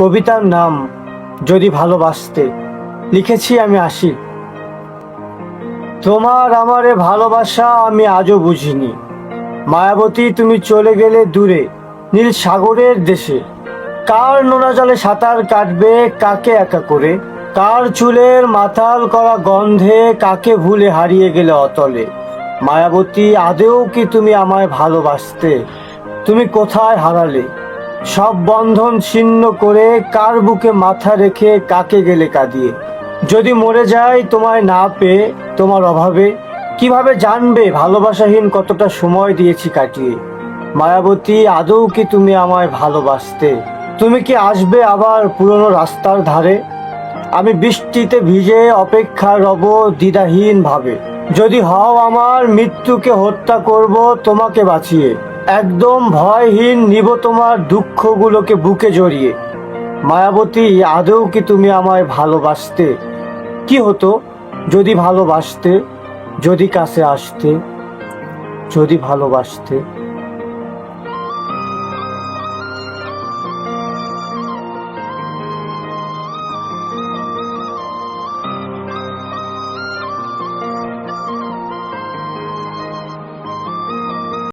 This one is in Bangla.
কবিতার নাম যদি ভালোবাসতে, লিখেছি আমি আসি তোমার আমারে ভালোবাসা আমি আজও বুঝিনি। মায়াবতী, তুমি চলে গেলে দূরে, নীল সাগরের দেশে। কার নোনা জলে সাঁতার কাটবে, কাকে একা করে? কার চুলের মাথাল করা গন্ধে, কাকে ভুলে হারিয়ে গেলে অতলে? মায়াবতী আদেও কি তুমি আমায় ভালোবাসতে? তুমি কোথায় হারালে? সব বন্ধন ছিন্ন করে কার বুকে মাথা রেখে কাকে গেলে কাঁদিয়ে? যদি মরে যায় তোমায় না পেয়ে তোমার অভাবে, কীভাবে জানবে ভালোবাসাহীন কতটা সময় দিয়েছি কাটিয়ে? মায়াবতী, আদৌ কি তুমি আমায় ভালোবাসতে? তুমি কি আসবে আবার পুরনো রাস্তার ধারে? আমি বৃষ্টিতে ভিজে অপেক্ষা রব দ্বিধাহীন ভাবে যদি হও আমার মৃত্যুকে হত্যা করব তোমাকে বাঁচিয়ে। একদম ভয়হীন নিব তোমার দুঃখগুলোকে বুকে জড়িয়ে। মায়াবতী, আদৌ কি তুমি আমায় ভালোবাসতে? কি হতো যদি ভালোবাসতে? যদি কাছে আসতে? যদি ভালোবাসতে?